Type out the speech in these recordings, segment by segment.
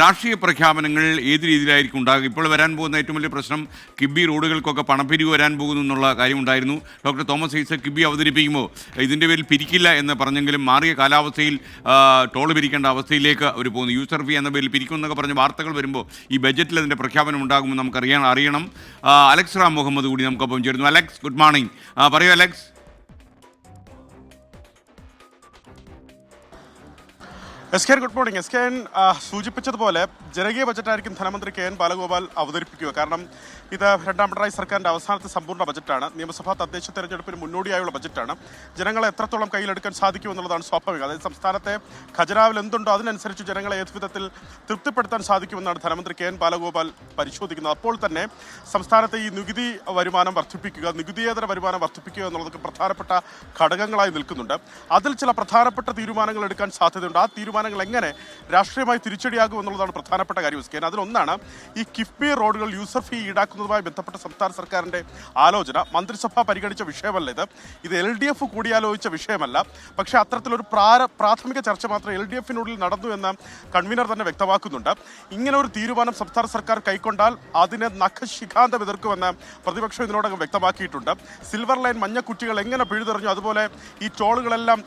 രാഷ്ട്രീയ പ്രഖ്യാപനങ്ങൾ ഏത് രീതിയിലായിരിക്കും ഉണ്ടാകുക? ഇപ്പോൾ വരാൻ പോകുന്ന ഏറ്റവും വലിയ പ്രശ്നം കിബി റോഡുകൾക്കൊക്കെ പണപ്പിരിവ് വരാൻ പോകുന്നു എന്നുള്ള കാര്യം ഉണ്ടായിരുന്നു. ഡോക്ടർ തോമസ് ഐസ കിബി അവതരിപ്പിക്കുമ്പോൾ ഇതിന്റെ പേരിൽ പിരിക്കില്ല എന്ന് പറഞ്ഞെങ്കിലും മാറിയ കാലാവസ്ഥയിൽ ടോൾ പിരിക്കേണ്ട അവസ്ഥയിലേക്ക് അവർ പോകുന്നു. യൂസർ ഫീ എന്ന പേരിൽ പിരിക്കും എന്നൊക്കെ പറഞ്ഞ് വാർത്തകൾ വരുമ്പോൾ ഈ ബജറ്റിൽ അതിന്റെ പ്രഖ്യാപനം ഉണ്ടാകുമെന്ന് നമുക്കറിയാൻ അറിയണം. അലക്സ് റാം മുഹമ്മദ് കൂടി നമുക്കൊപ്പം ചേരുന്നു. Alex good morning. പറയൂ Alex. S K good morning S K N സൂചിപ്പിച്ചതുപോലെ ജനകീയ ബജറ്റായിരിക്കും ധനമന്ത്രി കെ എൻ ബാലഗോപാൽ അവതരിപ്പിക്കുക. കാരണം ഇത് രണ്ടാം പിണറായി സർക്കാരിന്റെ അവസാനത്തെ സമ്പൂർണ ബജറ്റാണ്. നിയമസഭാ തദ്ദേശ തെരഞ്ഞെടുപ്പിന് മുന്നോടിയായുള്ള ബജറ്റാണ്. ജനങ്ങളെ എത്രത്തോളം കയ്യിലെടുക്കാൻ സാധിക്കും എന്നുള്ളതാണ് സ്വാഭാവികം. അതായത് സംസ്ഥാനത്തെ ഖജനാവിൽ എന്തുണ്ടോ അതിനനുസരിച്ച് ജനങ്ങളെ ഏത് വിധത്തിൽ തൃപ്തിപ്പെടുത്താൻ സാധിക്കുമെന്നാണ് ധനമന്ത്രി കെ എൻ ബാലഗോപാൽ പരിശോധിക്കുന്നത്. അപ്പോൾ തന്നെ സംസ്ഥാനത്തെ ഈ നികുതി വരുമാനം വർദ്ധിപ്പിക്കുക നികുതിയേതര വരുമാനം വർദ്ധിപ്പിക്കുക എന്നുള്ളതൊക്കെ പ്രധാനപ്പെട്ട ഘടകങ്ങളായി നിൽക്കുന്നുണ്ട്. അതിൽ ചില പ്രധാനപ്പെട്ട തീരുമാനങ്ങൾ എടുക്കാൻ സാധ്യതയുണ്ട്. ആ തീരുമാനങ്ങൾ എങ്ങനെ രാഷ്ട്രീയമായി തിരിച്ചടിയാകും എന്നുള്ളതാണ് പ്രധാനപ്പെട്ട കാര്യം സ്കേൻ അതിലൊന്നാണ് ഈ കിഫ്ബി റോഡുകൾ യൂസർ ഫീ ഈടാക്കുന്നതുമായി ബന്ധപ്പെട്ട സംസ്ഥാന സർക്കാരിന്റെ ആലോചന. മന്ത്രിസഭ പരിഗണിച്ച വിഷയമല്ല ഇത്. ഇത് എൽ ഡി എഫ് കൂടിയാലോചിച്ച വിഷയമല്ല. പക്ഷേ അത്തരത്തിലൊരു പ്രാര പ്രാഥമിക ചർച്ച മാത്രം എൽ ഡി എഫിനുള്ളിൽ നടന്നു എന്ന് കൺവീനർ തന്നെ വ്യക്തമാക്കുന്നുണ്ട്. ഇങ്ങനെ ഒരു തീരുമാനം സംസ്ഥാന സർക്കാർ കൈക്കൊണ്ടാൽ അതിനെ നഖശിഖാന്തം എതിർക്കുമെന്ന് പ്രതിപക്ഷം ഇതിനോടകം വ്യക്തമാക്കിയിട്ടുണ്ട്. സിൽവർ ലൈൻ മഞ്ഞക്കുറ്റികൾ എങ്ങനെ പിഴുതെറിഞ്ഞു അതുപോലെ ഈ ടോളുകളെല്ലാം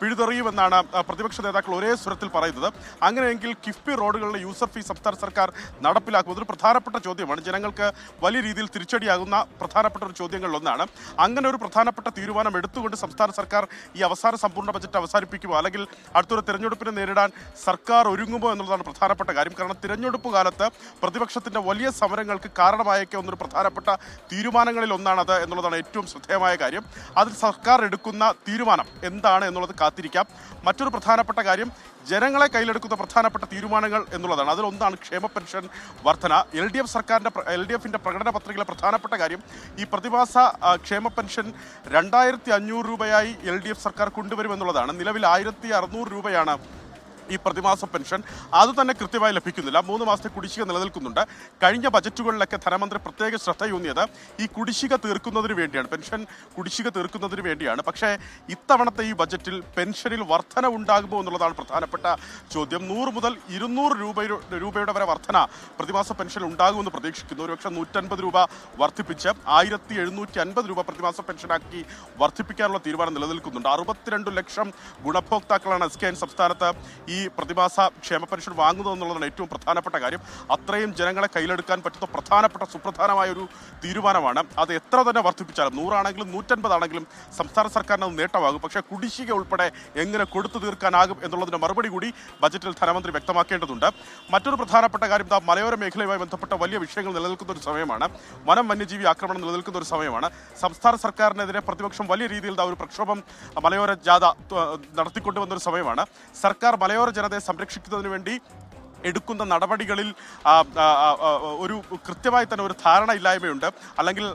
പിഴുതെറിയുമെന്നാണ് പ്രതിപക്ഷ നേതാക്കൾ ഒരേ സ്വരത്തിൽ പറയുന്നത് അങ്ങനെയെങ്കിൽ കിഫ്ബി റോഡുകളുടെ യൂസർ ഫീ സംസ്ഥാന സർക്കാർ നടപ്പിലാക്കുന്നത് ഒരു പ്രധാനപ്പെട്ട ചോദ്യമാണ്. ജനങ്ങൾക്ക് വലിയ രീതിയിൽ തിരിച്ചടിയാകുന്ന പ്രധാനപ്പെട്ട ഒരു ചോദ്യങ്ങളിലൊന്നാണ്. അങ്ങനെ ഒരു പ്രധാനപ്പെട്ട തീരുമാനം എടുത്തുകൊണ്ട് സംസ്ഥാന സർക്കാർ ഈ അവസാന സമ്പൂർണ ബജറ്റ് അവസാനിപ്പിക്കുമോ? അല്ലെങ്കിൽ അടുത്തൊരു തിരഞ്ഞെടുപ്പിനെ നേരിടാൻ സർക്കാർ ഒരുങ്ങുമോ എന്നുള്ളതാണ് പ്രധാനപ്പെട്ട കാര്യം. കാരണം തിരഞ്ഞെടുപ്പ് കാലത്ത് പ്രതിപക്ഷത്തിന്റെ വലിയ സമരങ്ങൾക്ക് കാരണമായേക്കാവുന്ന ഒരു പ്രധാനപ്പെട്ട തീരുമാനങ്ങളിൽ ഒന്നാണത് എന്നുള്ളതാണ് ഏറ്റവും ശ്രദ്ധേയമായ കാര്യം. അതിൽ സർക്കാർ എടുക്കുന്ന തീരുമാനം എന്താണ് എന്നുള്ളത് കാത്തിരിക്കാം. മറ്റൊരു പ്രധാനപ്പെട്ട കാര്യം ജനങ്ങളെ കയ്യിലെടുക്കുന്ന പ്രധാനപ്പെട്ട തീരുമാനങ്ങൾ എന്നുള്ളതാണ്. അതിലൊന്നാണ് ക്ഷേമ പെൻഷൻ വർധന. എൽ ഡി എഫ് സർക്കാരിന്റെ എൽ ഡി എഫിന്റെ പ്രകടന പത്രികയിലെ പ്രധാനപ്പെട്ട കാര്യം ഈ പ്രതിമാസ ക്ഷേമ പെൻഷൻ രണ്ടായിരത്തി അഞ്ഞൂറ് രൂപയായി എൽ ഡി എഫ് സർക്കാർ കൊണ്ടുവരുമെന്നുള്ളതാണ് നിലവിൽ ആയിരത്തി അറുന്നൂറ് രൂപയാണ് ഈ പ്രതിമാസ പെൻഷൻ അത് തന്നെ കൃത്യമായി ലഭിക്കുന്നില്ല. മൂന്ന് മാസത്തെ കുടിശ്ശിക നിലനിൽക്കുന്നുണ്ട്. കഴിഞ്ഞ ബജറ്റുകളിലൊക്കെ ധനമന്ത്രി പ്രത്യേക ശ്രദ്ധയൂന്നിയത് ഈ കുടിശ്ശിക തീർക്കുന്നതിന് വേണ്ടിയാണ്. പെൻഷൻ കുടിശ്ശിക തീർക്കുന്നതിന് വേണ്ടിയാണ്. പക്ഷേ ഇത്തവണത്തെ ഈ ബജറ്റിൽ പെൻഷനിൽ വർധന ഉണ്ടാകുമോ എന്നുള്ളതാണ് പ്രധാനപ്പെട്ട ചോദ്യം. നൂറ് മുതൽ ഇരുന്നൂറ് രൂപ രൂപയുടെ വരെ വർധന പ്രതിമാസ പെൻഷൻ ഉണ്ടാകുമെന്ന് പ്രതീക്ഷിക്കുന്നു. ഒരുപക്ഷെ നൂറ്റൻപത് രൂപ വർദ്ധിപ്പിച്ച് ആയിരത്തി എഴുന്നൂറ്റി അൻപത് രൂപ പ്രതിമാസ പെൻഷനാക്കി വർദ്ധിപ്പിക്കാനുള്ള തീരുമാനം നിലനിൽക്കുന്നുണ്ട്. അറുപത്തിരണ്ട് ലക്ഷം ഗുണഭോക്താക്കളാണ് എസ് കെ എൻ സംസ്ഥാനത്ത് ഈ പ്രതിമാസ ക്ഷേമ പെൻഷൻ വാങ്ങുന്നത് എന്നുള്ളതാണ് ഏറ്റവും പ്രധാനപ്പെട്ട കാര്യം. അത്രയും ജനങ്ങളെ കയ്യിലെടുക്കാൻ പറ്റുന്ന പ്രധാനപ്പെട്ട സുപ്രധാനമായ ഒരു തീരുമാനമാണ്. അത് എത്ര തന്നെ വർദ്ധിപ്പിച്ചാലും നൂറാണെങ്കിലും നൂറ്റൻപതാണെങ്കിലും സംസ്ഥാന സർക്കാരിന് അത് നേട്ടമാകും. പക്ഷേ കുടിശ്ശിക ഉൾപ്പെടെ എങ്ങനെ കൊടുത്തു തീർക്കാനാകും എന്നുള്ളതിന് മറുപടി കൂടി ബജറ്റിൽ ധനമന്ത്രി വ്യക്തമാക്കേണ്ടതുണ്ട്. മറ്റൊരു പ്രധാനപ്പെട്ട കാര്യം ദാ മലയോര മേഖലയുമായി ബന്ധപ്പെട്ട വലിയ വിഷയങ്ങൾ നിലനിൽക്കുന്ന ഒരു സമയമാണ്. വനം വന്യജീവി ആക്രമണം നിലനിൽക്കുന്ന ഒരു സമയമാണ്. സംസ്ഥാന സർക്കാരിനെതിരെ പ്രതിപക്ഷം വലിയ രീതിയിൽ ഒരു പ്രക്ഷോഭം മലയോര ജാഥ ത്വ- നടത്തിക്കൊണ്ടുവന്ന ഒരു സമയമാണ്. സർക്കാർ മലയോര ജനതയെ സംരക്ഷിക്കുന്നതിന് വേണ്ടി എടുക്കുന്ന നടപടികളിൽ ഒരു കൃത്യമായി തന്നെ ഒരു ധാരണ ഇല്ലായ്മയുണ്ട്. അല്ലെങ്കിൽ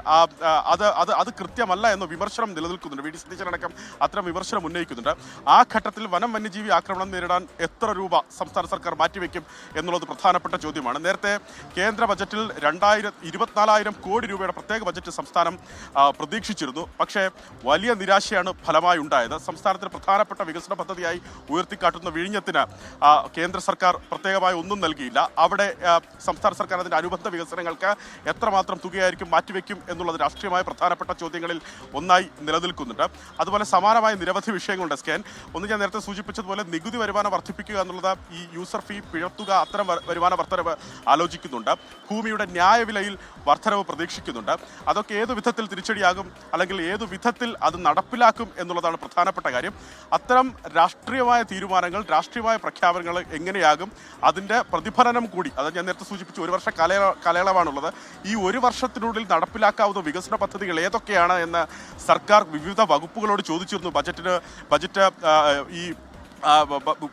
അത് അത് അത് കൃത്യമല്ല എന്ന വിമർശനം നിലനിൽക്കുന്നുണ്ട്. വി ഡി സതീശനടക്കം അത്തരം വിമർശനം ഉന്നയിക്കുന്നുണ്ട്. ആ ഘട്ടത്തിൽ വനം വന്യജീവി ആക്രമണം നേരിടാൻ എത്ര രൂപ സംസ്ഥാന സർക്കാർ മാറ്റിവെക്കും എന്നുള്ളത് പ്രധാനപ്പെട്ട ചോദ്യമാണ്. നേരത്തെ കേന്ദ്ര ബജറ്റിൽ രണ്ടായിരം ഇരുപത്തിനാലായിരം കോടി രൂപയുടെ പ്രത്യേക ബജറ്റ് സംസ്ഥാനം പ്രതീക്ഷിച്ചിരുന്നു. പക്ഷേ വലിയ നിരാശയാണ് ഫലമായി ഉണ്ടായത്. സംസ്ഥാനത്തിന് പ്രധാനപ്പെട്ട വികസന പദ്ധതിയായി ഉയർത്തിക്കാട്ടുന്ന വിഴിഞ്ഞത്തിന് കേന്ദ്ര സർക്കാർ പ്രത്യേകമായി ഒന്നും നൽകിയില്ല. അവിടെ സംസ്ഥാന സർക്കാർ അതിന്റെ അനുബന്ധ വികസനങ്ങൾക്ക് എത്രമാത്രം തുകയായിരിക്കും മാറ്റിവെക്കും എന്നുള്ളത് രാഷ്ട്രീയമായ പ്രധാനപ്പെട്ട ചോദ്യങ്ങളിൽ ഒന്നായി നിലനിൽക്കുന്നുണ്ട്. അതുപോലെ സമാനമായ നിരവധി വിഷയങ്ങളുണ്ട് സ്കാൻ ഒന്ന് ഞാൻ നേരത്തെ സൂചിപ്പിച്ചതുപോലെ നികുതി വരുമാനം വർദ്ധിപ്പിക്കുക എന്നുള്ളത് ഈ യൂസർ ഫീ പിഴത്തുക അത്തരം വരുമാന വർധനവ് ആലോചിക്കുന്നുണ്ട്. ഭൂമിയുടെ ന്യായവിലയിൽ വർധനവ് പ്രതീക്ഷിക്കുന്നുണ്ട്. അതൊക്കെ ഏത് വിധത്തിൽ തിരിച്ചടിയാകും അല്ലെങ്കിൽ ഏത് വിധത്തിൽ അത് നടപ്പിലാക്കും എന്നുള്ളതാണ് പ്രധാനപ്പെട്ട കാര്യം. അത്തരം രാഷ്ട്രീയമായ തീരുമാനങ്ങൾ രാഷ്ട്രീയമായ പ്രഖ്യാപനങ്ങൾ എങ്ങനെയാകും അതിന്റെ പ്രതിഫലനം കൂടി അത് ഞാൻ നേരത്തെ സൂചിപ്പിച്ചു ഒരു വർഷ കാല കാലയളവാണുള്ളത് ഈ ഒരു വർഷത്തിനുള്ളിൽ നടപ്പിലാക്കാവുന്ന വികസന പദ്ധതികൾ ഏതൊക്കെയാണ് എന്ന് സർക്കാർ വിവിധ വകുപ്പുകളോട് ചോദിച്ചിരുന്നു. ബജറ്റിന് ബജറ്റ് ഈ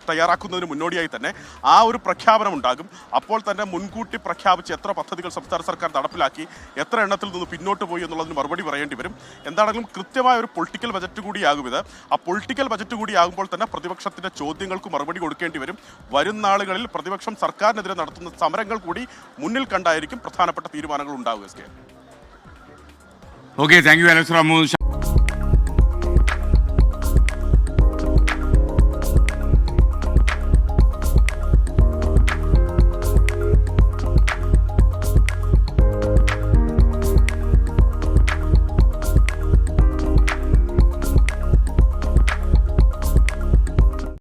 തയ്യാറാക്കുന്നതിന് മുന്നോടിയായി തന്നെ ആ ഒരു പ്രഖ്യാപനം ഉണ്ടാകും. അപ്പോൾ തന്നെ മുൻകൂട്ടി പ്രഖ്യാപിച്ച് എത്ര പദ്ധതികൾ സംസ്ഥാന സർക്കാർ നടപ്പിലാക്കി എത്ര എണ്ണത്തിൽ നിന്ന് പിന്നോട്ട് പോയി എന്നുള്ളതിന് മറുപടി പറയേണ്ടി വരും. എന്താണെങ്കിലും കൃത്യമായ ഒരു പൊളിറ്റിക്കൽ ബജറ്റ് കൂടിയാകും ഇത്. ആ പൊളിറ്റിക്കൽ ബജറ്റ് കൂടിയാകുമ്പോൾ തന്നെ പ്രതിപക്ഷത്തിന്റെ ചോദ്യങ്ങൾക്ക് മറുപടി കൊടുക്കേണ്ടി വരും. വരും നാളുകളിൽ പ്രതിപക്ഷം സർക്കാരിനെതിരെ നടത്തുന്ന സമരങ്ങൾ കൂടി മുന്നിൽ കണ്ടായിരിക്കും പ്രധാനപ്പെട്ട തീരുമാനങ്ങൾ ഉണ്ടാവുക okay thank you Alex Ram